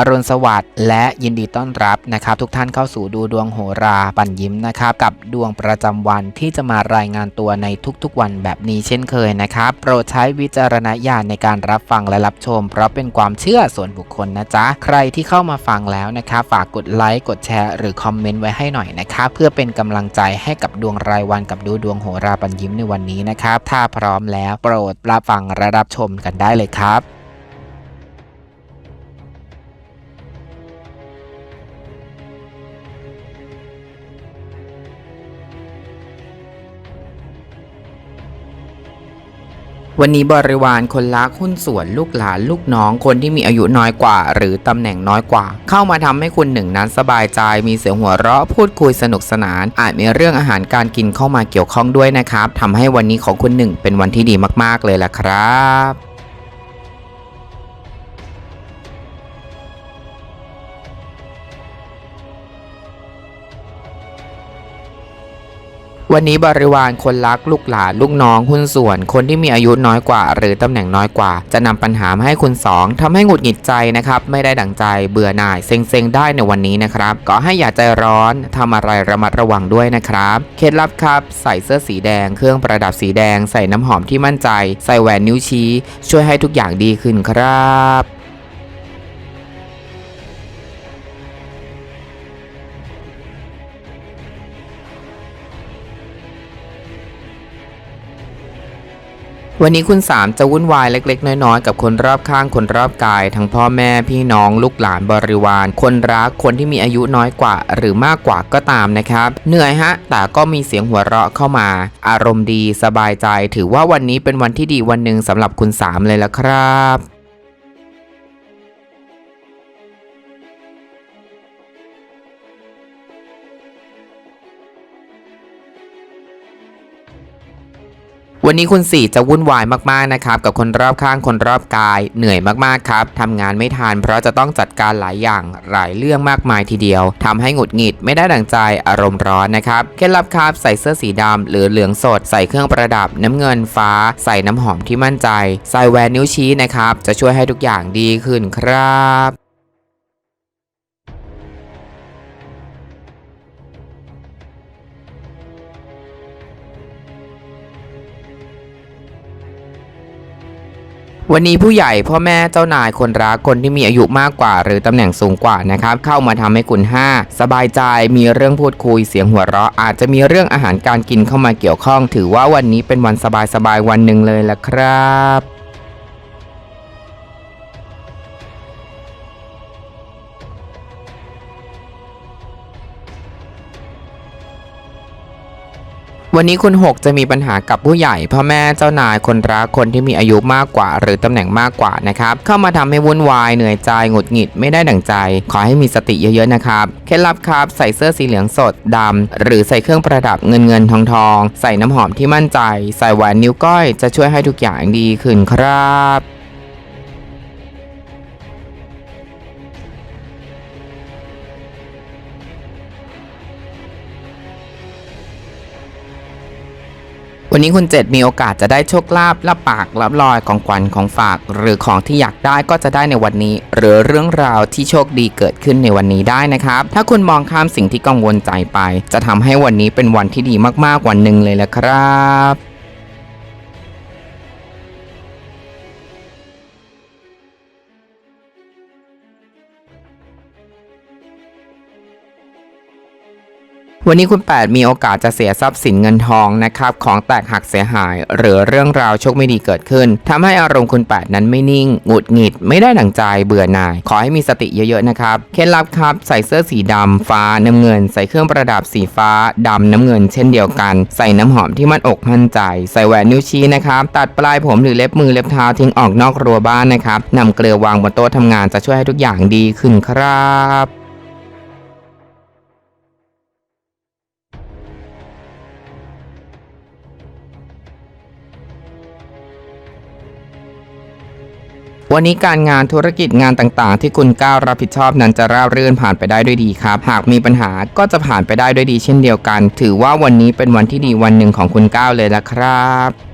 อรุณสวัสดิ์และยินดีต้อนรับนะครับ ทุกท่านเข้าสู่ดูดวงโหราปันยิ้มนะครับ กับดวงประจำวันที่จะมารายงานตัวในทุกๆวันแบบนี้เช่นเคยนะครับ โปรดใช้วิจารณญาณในการรับฟังและรับชม เพราะเป็นความเชื่อส่วนบุคคลนะจ๊ะ ใครที่เข้ามาฟังแล้วนะครับ ฝากกดไลค์กดแชร์หรือคอมเมนต์ไว้ให้หน่อยนะครับเพื่อเป็นกำลังใจให้กับดวงรายวันกับดูดวงโหราปันยิ้มในวันนี้นะครับถ้าพร้อมแล้วโปรดรับฟังและรับชมกันได้เลยครับ วันนี้บริวารคนรักหุ้นส่วนลูกหลานลูกน้องคนที่มีอายุน้อยกว่า หรือตำแหน่งน้อยกว่า เข้ามาทำให้คุณหนึ่งนั้นสบายใจ มีเสียงหัวเราะพูดคุยสนุกสนาน อาจมีเรื่องอาหารการกินเข้ามาเกี่ยวข้องด้วยนะครับทำให้วันนี้ของคุณหนึ่งเป็นวันที่ดีมากๆเลยล่ะครับ วันนี้บริวารคนรักลูกหลานลูกน้องหุ้นส่วน คนที่มีอายุน้อยกว่า หรือตำแหน่งน้อยกว่า จะนำปัญหามาให้คุณสองทำให้หงุดหงิดใจนะครับไม่ได้ดั่งใจเบื่อหน่ายเซ็งๆได้ในวันนี้นะครับก็ให้อย่าใจร้อนทำอะไรระมัดระวังด้วยนะครับเคล็ดลับครับ ใส่เสื้อสีแดง เครื่องประดับสีแดง ใส่น้ำหอมที่มั่นใจ ใส่แหวนนิ้วชี้ ช่วยให้ทุกอย่างดีขึ้นครับ วันนี้คุณสามจะวุ่นวายเล็ก ๆ น้อยๆกับคนรอบข้างคนรอบกาย ทั้งพ่อแม่พี่น้องลูกหลานบริวาร คนรักคนที่มีอายุน้อยกว่า หรือมากกว่าก็ตามนะครับ เหนื่อยฮะ แต่ก็มีเสียงหัวเราะเข้ามา อารมณ์ดีสบายใจ ถือว่าวันนี้เป็นวันที่ดีวันหนึ่งสำหรับคุณสามเลยละครับ วันนี้คุณสี่จะวุ่นวายมากๆนะครับกับคนรอบข้างคนรอบกาย เหนื่อยมากๆครับทำงานไม่ทันเพราะจะต้องจัดการหลายอย่างหลายเรื่องมากมายทีเดียวทำให้หงุดหงิดไม่ได้ดังใจอารมณ์ร้อนนะครับเคล็ดลับครับใส่เสื้อสีดำหรือเหลืองสด ใส่เครื่องประดับน้ำเงินฟ้า ใส่น้ำหอมที่มั่นใจ ใส่แหวนนิ้วชี้นะครับจะช่วยให้ทุกอย่างดีขึ้นครับ วันนี้ผู้ใหญ่พ่อแม่เจ้านายคนรักคนที่มีอายุมากกว่า หรือตำแหน่งสูงกว่านะครับเข้ามาทำให้คุณ 5 สบายใจมีเรื่องพูดคุยเสียงหัวเราะ อาจจะมีเรื่องอาหารการกินเข้ามาเกี่ยวข้อง ถือว่าวันนี้เป็นวันสบายๆวันหนึ่งเลยละครับ วันนี้คุณ 6 จะมีปัญหากับผู้ใหญ่พ่อแม่เจ้านายคนรักคนที่มีอายุมากกว่า หรือตำแหน่งมากกว่านะครับ เข้ามาทำให้วุ่นวายเหนื่อยใจหงุดหงิดไม่ได้ดั่งใจ ขอให้มีสติเยอะๆนะครับเคล็ดลับครับใส่เสื้อสีเหลืองสดดำหรือใส่เครื่องประดับเงินเงินทองทองใส่น้ำหอมที่มั่นใจ ใส่แหวนนิ้วก้อยจะช่วยให้ทุกอย่างดีขึ้นครับ วันนี้คุณเจ็ดมีโอกาสจะได้โชคลาภรับปากรับลอยของขวัญของฝาก หรือของที่อยากได้ก็จะได้ในวันนี้ หรือเรื่องราวที่โชคดีเกิดขึ้นในวันนี้ได้นะครับ ถ้าคุณมองข้ามสิ่งที่กังวลใจไป จะทำให้วันนี้เป็นวันที่ดีมากๆวันหนึ่งเลยละครับ วันนี้คุณ8มีโอกาสจะเสียทรัพย์สินเงินทองนะครับของแตกหักเสียหาย หรือเรื่องราวโชคไม่ดีเกิดขึ้นทำให้อารมณ์คุณ8นั้นไม่นิ่งหงุดหงิด ไม่ได้ดั่งใจเบื่อหน่าย ขอให้มีสติเยอะๆนะครับเคล็ดลับครับใส่เสื้อสีดำฟ้าน้ำเงิน ใส่เครื่องประดับสีฟ้าดำน้ำเงิน เช่นเดียวกัน ใส่น้ำหอมที่มั่นอกมั่นใจ ใส่แหวนนิ้วชี้นะครับตัดปลายผมหรือเล็บมือเล็บเท้าทิ้งออกนอกรั้วบ้านนะครับนำเกลือวางบนโต๊ะทำงานจะช่วยให้ทุกอย่างดีขึ้นครับ วันนี้การงานธุรกิจงานต่างๆ ที่คุณก้าวรับผิดชอบนั้นจะราบรื่นผ่านไปได้ด้วยดีครับ หากมีปัญหาก็จะผ่านไปได้ด้วยดีเช่นเดียวกัน ถือว่าวันนี้เป็นวันที่ดีวันหนึ่งของคุณก้าวเลยละครับ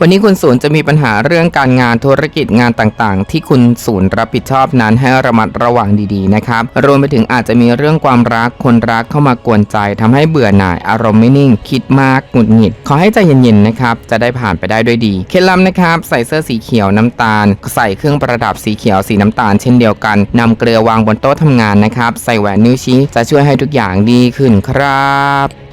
วันนี้คุณศูนย์จะมีปัญหาเรื่องการงานธุรกิจงานต่างๆ ที่คุณศูนย์รับผิดชอบนั้นให้ระมัดระวังดีๆนะครับ รวมไปถึงอาจจะมีเรื่องความรักคนรักเข้ามากวนใจทำให้เบื่อหน่ายอารมณ์ไม่นิ่ง คิดมากหงุดหงิด ขอให้ใจเย็นๆนะครับจะได้ผ่านไปได้ด้วยดี เคล็ดลับนะครับใส่เสื้อสีเขียวน้ำตาล ใส่เครื่องประดับสีเขียวสีน้ำตาล เช่นเดียวกันนำเกลือวางบนโต๊ะทำงานนะครับใส่แหวนนิ้วชี้จะช่วยให้ทุกอย่างดีขึ้นครับ